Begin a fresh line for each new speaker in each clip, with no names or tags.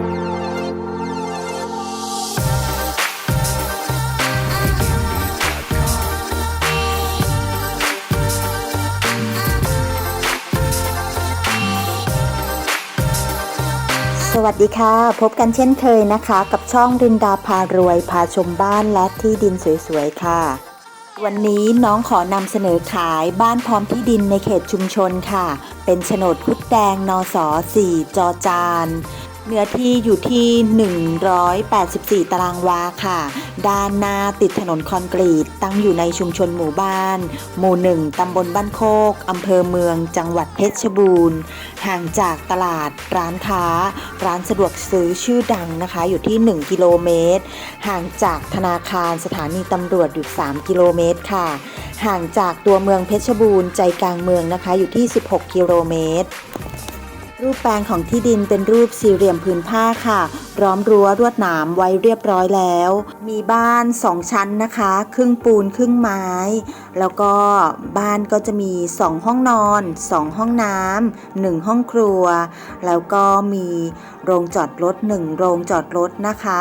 สวัสดีค่ะ พบกันเช่นเคยนะคะ กับช่องรินดาพารวยพาชมบ้านและที่ดินสวยๆ ค่ะ วันนี้น้องขอนำเสนอขายบ้านพร้อมที่ดินในเขตชุมชนค่ะ เป็นโฉนดพุทธแดงนอสอ4จอจาน เนื้อที่อยู่ที่ 184 ตารางวาค่ะ ด้านหน้าติดถนนคอนกรีต ตั้งอยู่ในชุมชนหมู่บ้าน หมู่หนึ่งตำบลบ้านโคก อำเภอเมือง จังหวัดเพชรบูรณ์ ห่างจากตลาดร้านค้า ร้านสะดวกซื้อชื่อดังนะคะ อยู่ที่ 1 กิโลเมตร ห่างจากธนาคารสถานีตำรวจอยู่ 3 กิโลเมตรค่ะ ห่างจากตัวเมืองเพชรบูรณ์ใจกลางเมืองนะคะ อยู่ที่ 16 กิโลเมตร รูปแปลงของที่ดินเป็นรูปสี่เหลี่ยมผืนผ้าค่ะล้อมรั้วรวดหนามไว้เรียบร้อยแล้ว มีบ้านสองชั้นนะคะ ครึ่งปูนครึ่งไม้ แล้วก็บ้านก็จะมีสองห้องนอนสองห้องน้ำหนึ่งห้องครัว แล้วก็มีโรงจอดรถหนึ่งโรงจอดรถนะคะ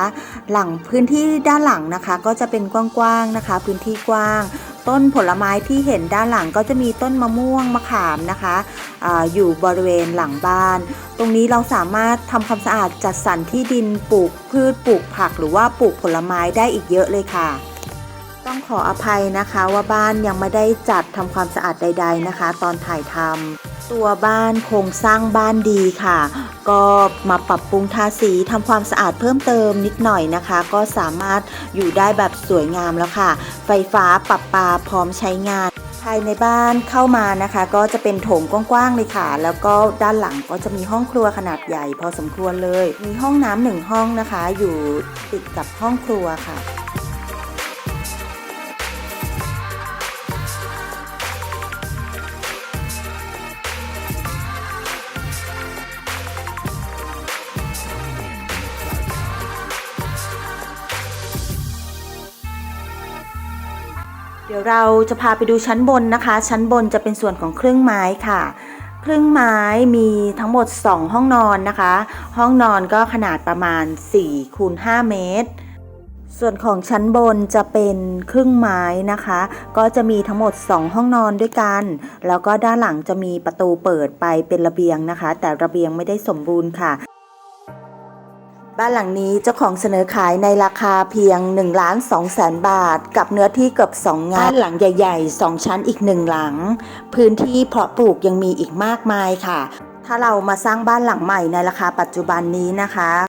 หลังพื้นที่ด้านหลังนะคะ ก็จะเป็นกว้างๆนะคะ พื้นที่กว้าง ต้นผลไม้ที่เห็นด้านหลังก็จะมีต้นมะม่วงมะขามนะคะออยู่บริเวณหลังบ้าน ตรงนี้เราสามารถทำความสะอาดจัดสรรที่ดินปลูกพืชปลูกผัก หรือว่าปลูกผลไม้ได้อีกเยอะเลยค่ะ ต้องขออภัยนะคะว่าบ้านยังไม่ได้จัดทำความสะอาดใด ๆนะคะ ตอนถ่ายทำ ตัวบ้านโครงสร้างบ้านดีค่ะ ก็มาปรับปรุงทาสีทำความสะอาดเพิ่มเติมนิดหน่อยนะคะ ก็สามารถอยู่ได้แบบสวยงามแล้วค่ะ ไฟฟ้าปรับปาพร้อมใช้งาน ภายในบ้านเข้ามานะคะ ก็จะเป็นโถงกว้างๆเลยค่ะ แล้วก็ด้านหลังก็จะมีห้องครัวขนาดใหญ่พอสมควรเลย มีห้องน้ำหนึ่งห้องนะคะ อยู่ติดกับห้องครัวค่ะ เดี๋ยวเราจะพาไปดูชั้นบนนะคะ ชั้นบนจะเป็นส่วนของเครื่องไม้ค่ะ เครื่องไม้มีทั้งหมด 2 ห้องนอนนะคะ ห้องนอนก็ขนาดประมาณ4คูณ5เมตร ส่วนของชั้นบนจะเป็นครึ่งไม้นะคะ ก็จะมีทั้งหมด 2 ห้องนอนด้วยกัน แล้วก็ด้านหลังจะมีประตูเปิดไปเป็นระเบียงนะคะ แต่ระเบียงไม่ได้สมบูรณ์ค่ะ บ้านหลังนี้เจ้าของเสนอขายในราคาเพียง1ล้าน2แสนบาท กับเนื้อที่เกือบ2งานบ้านหลังใหญ่ๆ 2 ชั้นอีกหนึ่งหลัง พื้นที่เพาะปลูกยังมีอีกมากมายค่ะ ถ้าเรามาสร้างบ้านหลังใหม่ในราคาปัจจุบันนี้นะคะ